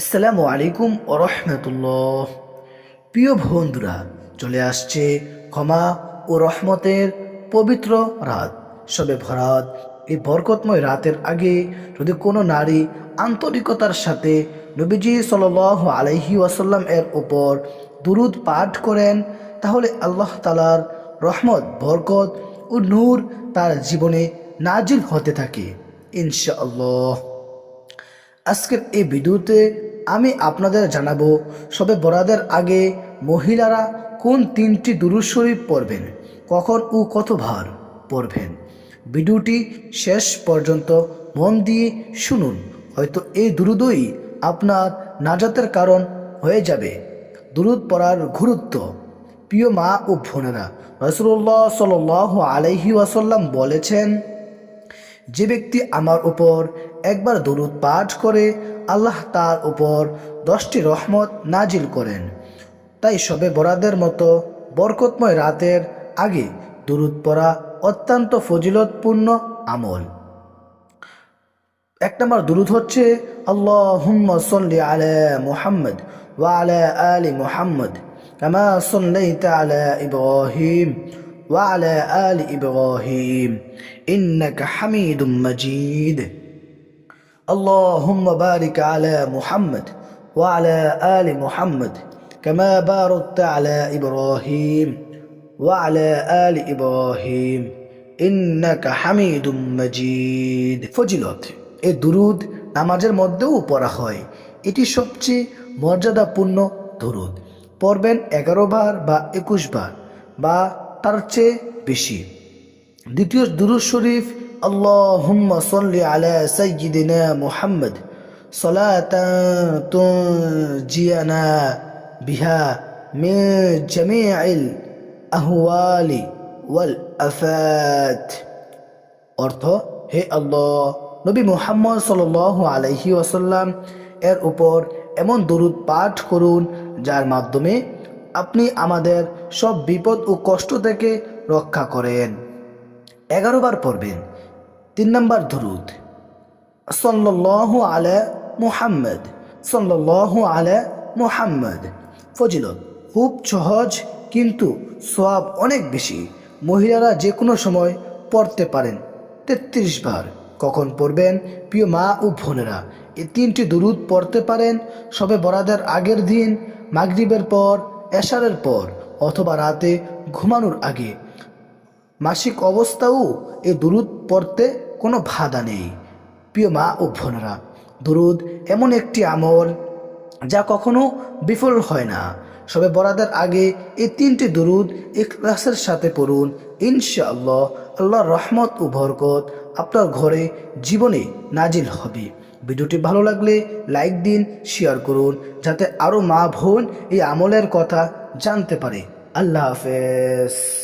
আসসালামু আলাইকুম রহমতুল্লাহ। প্রিয় বন্ধুরা, চলে আসছে ক্ষমা ও রহমতের পবিত্র রাত। সবে ভরাত, এই বরকতময় রাতের আগে যদি কোনো নারী আন্তরিকতার সাথে নবীজি সাল আলহি ওয়াসাল্লাম এর ওপর দুরুদ পাঠ করেন, তাহলে আল্লাহ তালার রহমত, বরকত ও নূর তার জীবনে নাজিল হতে থাকে, ইনশাআল্লাহ। আজকের এই ভিডিওতে আমি আপনাদের জানাব সবে বরাদের আগে মহিলারা কোন তিনটি দুরুদ শরীফ পড়বেন, কখন ও কতবার পড়বেন। ভিডিওটি শেষ পর্যন্ত মন দিয়ে শুনুন, হয়তো এই দুরুদই আপনার নাজাতের কারণ হয়ে যাবে। দুরুদ পড়ার গুরুত্ব। প্রিয় মা ও বোনেরা রসুল্লাহ সাল আলহি ওয়াসাল্লাম বলেছেন যে ব্যক্তি আমার উপর একবার দরুদ পাঠ করে, আল্লাহ তার উপর দশটি রহমত নাজিল করেন। তাই সবে বরাদের মতো বরকতময় রাতের আগে দরুদ পড়া অত্যন্ত ফজিলতপূর্ণ আমল। এক নম্বর দুরুদ হচ্ছে আল্লাহ হুম্মা সল্লি আলা মুহাম্মদ ওয়া আলা আলি মুহাম্মদ কামা সল্লাইতা আলা ইব্রাহিম। وعلى آل إبراهيم إنك حميد مجيد اللهم بارك على محمد وعلى آل محمد كما باركت على إبراهيم وعلى آل إبراهيم إنك حميد مجيد ফজিলত এই দুরুদ নামাজের মধ্যেও পড়া হয় এটি সবচেয়ে মর্যাদাপূর্ণ দুরুদ পড়বেন এগারো বার বা একুশ বার বা তার চেয়ে বেশি। দ্বিতীয় দুরুদ শরীফ, আল্লাহুম্মা সাল্লি আলা সাইয়্যিদিনা মুহাম্মদ, সালাতান তুনজিয়ানা বিহা মিন জামিআল আহওয়ালি ওয়াল আফাত। অর্থ, হে আল্লাহ, নবী মুহাম্মদ সাল আলাইহি ওয়াসাল্লাম, এর উপর এমন দরুদ পাঠ করুন, যার মাধ্যমে আপনি আমাদের সব বিপদ ও কষ্ট থেকে রক্ষা করেন। এগারো বার পড়বেন। তিন নম্বর দরুদ। সাল্লাহ আলা মুহাম্মদ। সাল্লাহ আলা মুহাম্মদ। ফজিলত। খুব সহজ, কিন্তু সব অনেক বেশি। মহিলারা যে কোনো সময় পড়তে পারেন। তেত্রিশ বার। কখন পড়বেন? প্রিয় মা ও বোনেরা, এই তিনটি দুরুদ পড়তে পারেন। সবে বরাদের আগের দিন, মাগরিবের পর এশারের পর অথবা রাতে ঘুমানোর আগে। মাসিক অবস্থাও এই দুরুদ পড়তে কোনো বাধা নেই। প্রিয় মা ও বোনেরা, দুরুদ এমন একটি আমল যা কখনো বিফল হয় না। সবে বরাদের আগে এই তিনটি দুরুদ ইখলাসের সাথে পড়ুন। ইনশাআল্লাহ, আল্লাহর রহমত ও বরকত আপনার ঘরে জীবনে নাজিল হবে। ভিডিওটি ভালো লাগলে লাইক দিন শেয়ার করুন, যাতে আরও মা বোন এই আমলের কথা জানতে পারে। আল্লাহ হাফেজ।